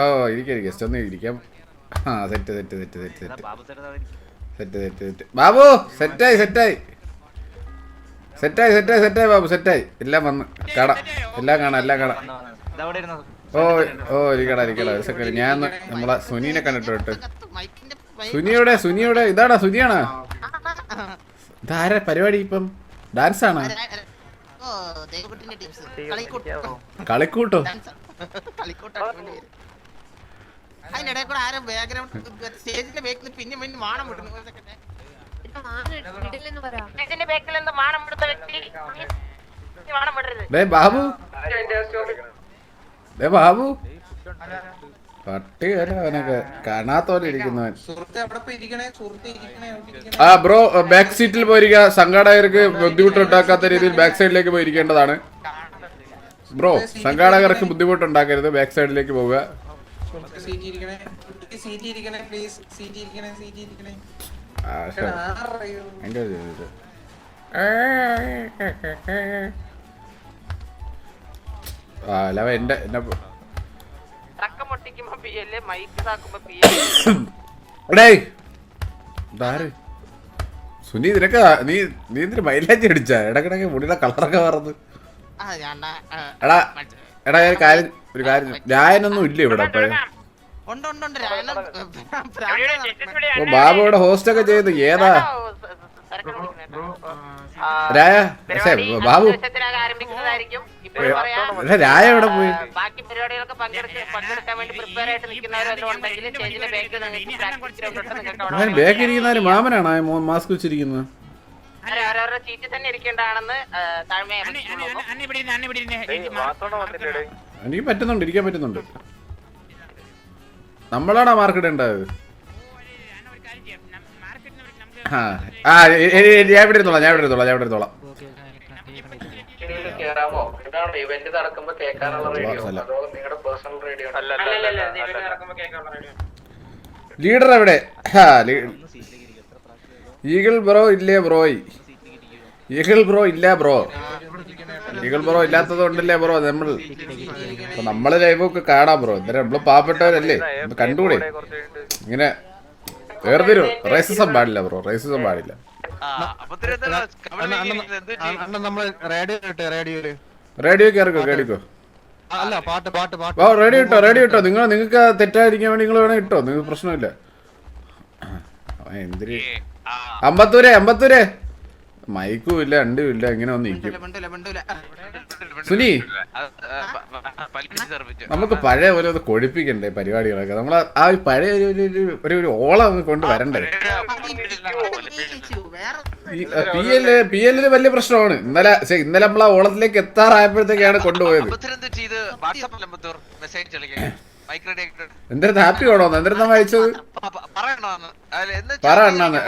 ഓ ഇരിക്കാം ഗസ്റ്റ് ഒന്ന് ഇരിക്കാം. ആ set set set set set set set set Babu സെറ്റായി സെറ്റായി സെറ്റായി സെറ്റായി സെറ്റായി ബാബു സെറ്റായി എല്ലാം വന്ന് കട. എല്ലാം കാണാം എല്ലാം കാണാം. ഓ ഓ ഇരിക്കടാ ഇരിക്കടാ. ഒരു സെക്കൻഡ് ഞാൻ നമ്മളെ സുനീനെ കണ്ടിട്ട് വിട്ട് സുനിയുടെ സുനിയുടെ. ഇതാടാ സുനിയാണ്? ഇതാരാ പരിപാടി ഇപ്പം? ഡാൻസ് ആണോ? ഓ ദേവകുട്ടിന്റെ ടീംസ് കളിക്കൂട്ടോ. കളിക്കൂട്ടോ അതിനിടെ കൂടെ ആരും ബാക്ക്ഗ്രൗണ്ട് സ്റ്റേജിന്റെ ബേക്കിൽ പിന്നെ പിന്നെ വാണം വിടുന്നു. ഒരു second. സ്റ്റേജിന്റെ ബേക്കിൽ എന്ത് വാണം വിടുന്ന വ്യക്തി ഈ വാണം വിടരുത്. ബാബു. ബാബു. പട്ടി വരെ അവനൊക്കെ. കാണാത്തോലെ ഇരിക്കുന്നവൻ. അവിടെ ഇരിക്കണേ സുഹൃത്തെ ഇരിക്കണേ ആ ബ്രോ ബാക്ക് സീറ്റിൽ പോയിരിക്കുക. സംഘാടകർക്ക് ബുദ്ധിമുട്ടുണ്ടാക്കാത്ത രീതിയിൽ ബാക്ക് സൈഡിലേക്ക് പോയിരിക്കേണ്ടതാണ്. ബ്രോ സംഘാടകർക്ക് ബുദ്ധിമുട്ടുണ്ടാക്കരുത് ബാക്ക് സൈഡിലേക്ക് പോവുക. അല്ല എന്റെ എന്നെ സുനി നിനക്ക് നീ നീ എന്തിനു മൈലാഞ്ചി അടിച്ചാ? ഇടക്കിടക്ക് മുടിയുടെ കളറൊക്കെ മറന്ന്. എടാ എടാ ഒരു കാര്യം ഒരു കാര്യം രായനൊന്നും ഇല്ല ഇവിടെ അപ്പൊ ഉണ്ട് ഉണ്ട് ഉണ്ട് രാണം ഓ ബാബു ഇവിടെ ഹോസ്റ്റ് ഒക്കെ ചെയ്ത്. ഏതാ? രായ പക്ഷേ ബാബു. രായ എവിടെ പോയി? ബാക്കി പരിപാടികളൊക്കെ പങ്കെടുക്കാൻ വേണ്ടി പ്രിപ്പയർ ആയിട്ട് ബാക്കിൽ മാമനാണ്? മാസ്ക് വെച്ചിരിക്കുന്നത്. അവരവരുടെ സീറ്റിൽ തന്നെ ഇരിക്കേണ്ടതാണെന്ന് താഴ്മയെ എനിക്ക് പറ്റുന്നുണ്ട് ഇരിക്കാൻ പറ്റുന്നുണ്ട്. നമ്മളാണോ മാർക്ക് ഇടേണ്ടത്? ആ ഞാൻ ഇവിടെ ഇരുന്നോളാം ഞാൻ ഇവിടെ ഇരുന്നോളാം ഞാൻ ഇവിടെ ഇരുന്നോളാം. കേറാമോ? ഇതാണോ ഇവന്റ് നടക്കുമ്പോ കേൾക്കാനുള്ള റേഡിയോ നിങ്ങളുടെ പേഴ്സണൽ റേഡിയോ ലീഡർ എവിടെ? ഈഗിൾ ബ്രോ ഇല്ലേ ബ്രോയ് ഈഗിൾ ബ്രോ ഇല്ല ബ്രോ ഈഗിൾ ബ്രോ ഇല്ലാത്തത് കൊണ്ടല്ലേ ബ്രോ നമ്മൾ നമ്മൾ ലൈവൊക്കെ കാണാം ബ്രോ എന്തായാലും നമ്മൾ പാവപ്പെട്ടവരല്ലേ? കണ്ടുകൂടെ? ഇങ്ങനെ വേർതിരു റേസിസം പാടില്ല ബ്രോ റേസിസം പാടില്ല. റേഡിയോ കേറിക്കോ കേടിക്കോ ഓ റേഡിയോ ഇട്ടോ റേഡിയോ ഇട്ടോ. നിങ്ങൾ നിങ്ങൾക്ക് തെറ്റായിരിക്കാൻ വേണ്ടി നിങ്ങൾ വേണേ ഇട്ടോ. നിങ്ങൾക്ക് പ്രശ്നമില്ല. എന്തിരി അമ്പത്തൂരെ അമ്പത്തൂരെ. മൈക്കും ഇല്ല രണ്ടും ഇല്ല ഇങ്ങനെ ഒന്ന് ഇരിക്കും. സുനി നമുക്ക് പഴയ പോലെ ഒന്ന് കൊഴിപ്പിക്കണ്ടേ പരിപാടികളൊക്കെ? നമ്മൾ ആ ഒരു പഴയ ഒരു ഒരു- ഒരു ഓളം ഒന്ന് കൊണ്ട് വരണ്ടേ? വേറെ പി എൽ പി എല്ലിന് വലിയ പ്രശ്നമാണ്. ഇന്നലെ ഇന്നലെ നമ്മൾ ആ ഓളത്തിലേക്ക് എത്താറായപ്പോഴത്തേക്കാണ് കൊണ്ടുപോയത്. എന്തിനു ഹാപ്പി ആണോ? എന്തിനാ വായിച്ചത് പറ അണ്ണാന്ന്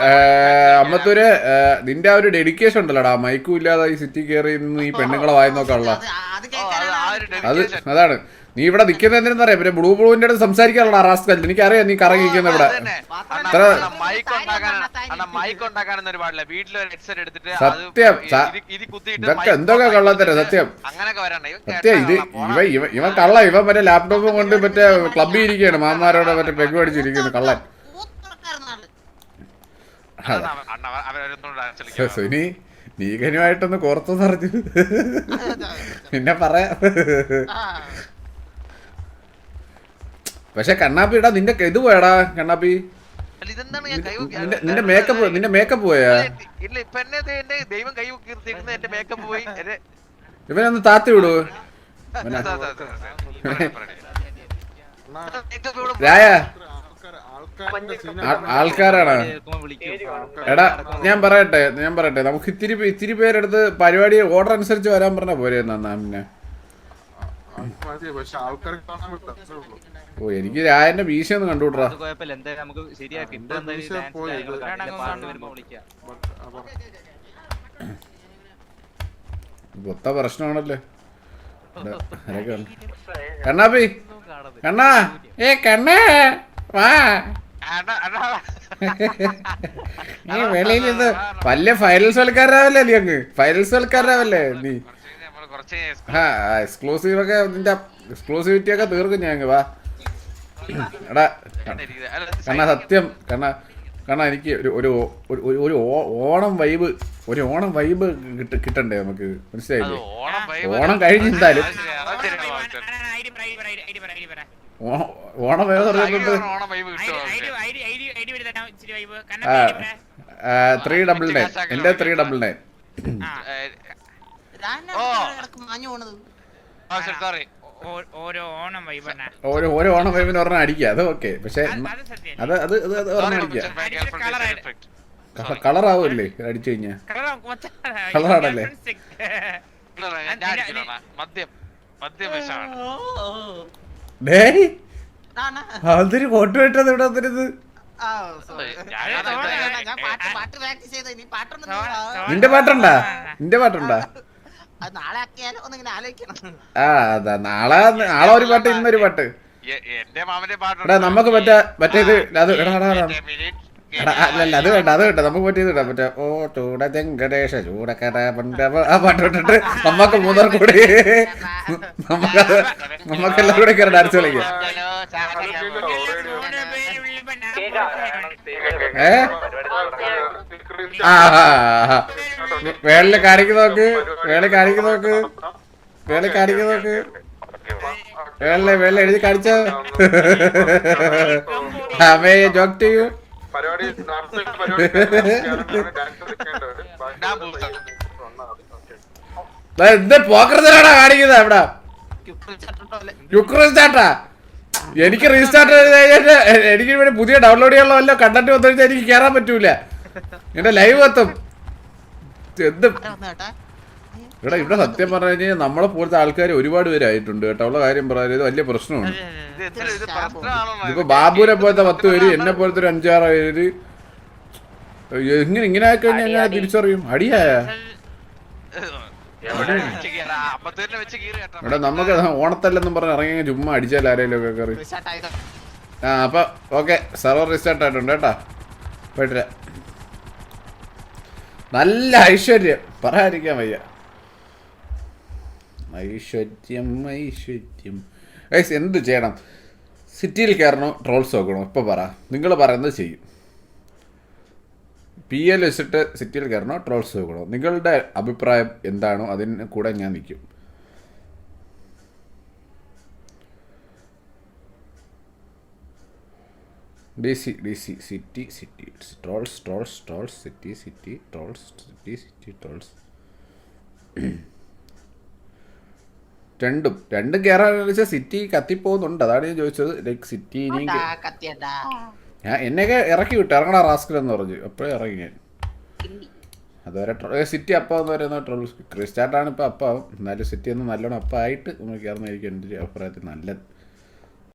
അമ്മത്തൂര് നിന്റെ ആ ഒരു ഡെഡിക്കേഷൻ ഉണ്ടല്ലോടാ. മൈക്കും ഇല്ലാതെ ഈ സിറ്റി കയറി നിന്ന് ഈ പെണ്ണുങ്ങളെ വായി നോക്കാനുള്ള. അത് അതാണ്. നീ ഇവിടെ നിൽക്കുന്ന എന്തിനാ പിന്നെ ബ്ലൂ ബ്ലൂവിന്റെ അടുത്ത് സംസാരിക്കാനുള്ള റാസ്കൽ. എനിക്കറിയാം നീ കറങ്ങിയിരിക്കുന്ന ഇവിടെ. സത്യം, ഇതൊക്കെ മൈക്ക് എന്തൊക്കെ കള്ളത്തരം, സത്യം. അങ്ങനെയൊക്കെ വരണ്ട? ഇവൻ സത്യം ഇത് ഇവ ഇവ ഇവൻ കള്ള. ഇവൻ മറ്റേ ലാപ്ടോപ്പും കൊണ്ട് മറ്റേ ക്ലബ്ബിൽ ഇരിക്കുകയാണ്. മാമാരോടെ മറ്റേ പെഗ് അടിച്ചിരിക്കുന്നു കള്ളൻ. സുനി നീകനുമായിട്ടൊന്ന് കോർത്തു പറഞ്ഞു പിന്നെ പറയാം. പക്ഷെ കണ്ണാപ്പി ഇടാ നിന്റെ ഇത് പോയടാ കണ്ണാപ്പി. നിന്റെ മേക്കപ്പ് നിന്റെ മേക്കപ്പ് പോയാ? ഇല്ല ഇപ്പൊ എന്നെ ദൈവം കൈ എന്റെ മേക്കപ്പ് പോയി. ഇവനൊന്ന് താത്തി വിടൂ. രായ. ആൾക്കാരാണ്. എടാ ഞാൻ പറയട്ടെ ഞാൻ പറയട്ടെ. നമുക്ക് ഇത്തിരി ഇത്തിരി പേരെടുത്ത് പരിപാടി ഓർഡർ അനുസരിച്ച് വരാൻ പറഞ്ഞ പോരെ എന്നാ പിന്നെ. പക്ഷെ കാണാൻ പറ്റില്ല ഓ എനിക്ക് രായന്റെ ഭീഷണി ഒന്ന് കണ്ടുവിട്രാ അത് കുഴപ്പമില്ല. എന്തായാലും നമുക്ക് ശരിയാക്കി? ഇപ്പൊ എന്താ എന്തായാലും വിഷയം dance കാര്യങ്ങളൊക്കെ ഇത് പാട്ട് വരുമ്പോ വിളിക്കാം മൊത്ത പ്രശ്നമാണല്ലോ? ഇവിടെ ആരൊക്കെ ഉണ്ട്? കണ്ണാപ്പി കണ്ണാ. ഏ കണ്ണേ വാ. അണ്ണാ, അണ്ണാ. നീ വെളിയിൽ ഇത് വലിയ ഫൈനൽസ് കളിക്കാരാവല്ലേ നീ അങ്ങ്? ഫൈനൽസ് കളിക്കാരാവല്ലേ നീ കുറച്ച് കഴിഞ്ഞ് നമ്മൾ കുറച്ച് ആ എക്സ്ക്ലൂസീവ് ഒക്കെ നിന്റെ എക്സ്ക്ലൂസിവിറ്റി ഒക്കെ തീർക്കും ഞാൻ വാ. എടാ കണ്ണ സത്യം. കണ്ണ കണ്ണ എനിക്ക് ഒരു ഒരു ഒരു- ഓണം വൈബ് ഒരു ഓണം വൈബ് കിട്ട കിട്ടണ്ടേ നമുക്ക്? മനസ്സിലായില്ലേ? ഓണം കഴിഞ്ഞ് എന്തായാലും ഓണം വൈബ് പറയുന്നത് ത്രീ ഡബിൾ നയൻ എന്റെ ത്രീ ഡബിൾ നയൻ ഓരോ ഓണം ഓരോ ഓരോ ഓണം വൈബിന് ഒരെണ്ണം അടിക്കുക അത് ഓക്കെ പക്ഷെ അത് അത് സത്യം. അത് ഒരെണ്ണം. അടിക്കുക അടിച്ചു കളർ കളറാണല്ലേ? വിഷമാണ്. ഡേയ് അതൊരു ഫോട്ടോ ഇട്ടത് ഇവിടെ വന്നിരുന്നത്? ഞാൻ- ഞാൻ- ഞാൻ പാട്ട് പാട്ട് പ്രാക്ടീസ് ചെയ്ത ഇനി പാട്ടൊന്നും നിന്റെ പാട്ടുണ്ടാ? നിന്റെ പാട്ടുണ്ടാ? നാളെ നാളെ നാളെ ഒരു പാട്ട് ഇന്നൊരു പാട്ട്. എടാ നമുക്ക് മറ്റേ മറ്റേത് അത് അല്ലല്ല അത് വേണ്ട അത് വേണ്ട. നമുക്ക് പറ്റിയത് ഇടാം. മറ്റേ ഓ ചൂട വെങ്കടേശ ചൂടക്കട പണ്ടവ ആ പാട്ട് വിട്ടിട്ട് നമ്മക്ക് മൂന്നാർ കൂടി. നമുക്ക് നമുക്ക് എല്ലാം കൂടെ കയറി ഡാൻസ് കളിക്കാം. ഏ? ആ. വേളിൽ കാണിക്ക് നോക്ക്. വേളി കാണിക്ക് നോക്ക്. വേളി കാണിക്ക് നോക്ക്. വേളിലെ വേളിൽ എഴുതി കാണിച്ചോ. അമ്മേ ജോക്ക് ചെയ്യൂ പരിപാടി എന്ത് പോക്കറത്തിലാടാ കാണിക്കുന്നത് ഇവിടെ. യുക്രൈൻ സ്റ്റാർട്ടാ എനിക്ക് റീസ്റ്റാർട്ട് എനിക്ക് പുതിയ ഡൗൺലോഡ് ചെയ്യാനുള്ള വല്ല കണ്ടന്റ് വന്നു എനിക്ക് കയറാൻ പറ്റൂല. എന്റെ ലൈവ് എത്തും. ഇവിടെ ഇവിടെ സത്യം പറഞ്ഞു കഴിഞ്ഞാൽ നമ്മളെ പോലത്തെ ആൾക്കാർ ഒരുപാട് പേരായിട്ടുണ്ട് കേട്ടോ. ഉള്ള കാര്യം പറയാൻ ഇത് വലിയ പ്രശ്നമാണ്. ഇപ്പൊ ബാബുവിനെ പോലത്തെ പത്ത് പേര് എന്നെ പോലത്തെ ഒരു അഞ്ചാറ് പേര് എങ്ങനെ ഇങ്ങനെ ആയി കഴിഞ്ഞാൽ ഞാൻ തിരിച്ചറിയും. അടിയായ. ഇവിടെ നമുക്ക് ഓണത്തല്ലെന്നും പറഞ്ഞ് ഇറങ്ങി ചുമ്മാ അടിച്ചാൽ ആരെങ്കിലും ഒക്കെ കയറി. ആ അപ്പൊ ഓക്കെ സെർവർ റിസ്റ്റാർട്ട് ആയിട്ടുണ്ട് കേട്ടാ. പോയിട്ടില്ല നല്ല ഐശ്വര്യം. പറയാതിരിക്കാൻ വയ്യ. ഐശ്വര്യം ഐശ്വര്യം. ഗൈസ് എന്ത് ചെയ്യണം? സിറ്റിയിൽ കയറണോ ട്രോൾസ് നോക്കണോ. ഇപ്പൊ പറ. നിങ്ങൾ പറയുന്നത് ചെയ്യും. പി എൽ വെച്ചിട്ട് സിറ്റിയിൽ കയറണോ ട്രോൾസ് നോക്കണോ? നിങ്ങളുടെ അഭിപ്രായം എന്താണോ അതിന് കൂടെ ഞാൻ നിൽക്കും. D C D C city city trolls trolls trolls city city trolls city city trolls. രണ്ടും രണ്ടും കയറാൻ വെച്ചാൽ സിറ്റി കത്തിപ്പോകുന്നുണ്ട്. അതാണ് ഞാൻ ചോദിച്ചത്. ലൈക്ക് സിറ്റി ഇനി ഞാൻ എന്നെയൊക്കെ ഇറക്കി വിട്ടു. ഇറങ്ങണ റാസ്കൽ എന്ന് പറഞ്ഞു. അപ്പോഴേ ഇറങ്ങി ഞാൻ. അതുവരെ ട്രോ- സിറ്റി അപ്പം എന്ന് പറയുന്ന ട്രോൾ ക്രിസ്റ്റാർട്ടാണ് ഇപ്പോൾ അപ്പം. എന്നാലും സിറ്റി ഒന്ന് നല്ലോണം അപ്പായിട്ട് നമുക്ക് കയറുന്നതായിരിക്കും എന്റെ അഭിപ്രായത്തിൽ നല്ലത്.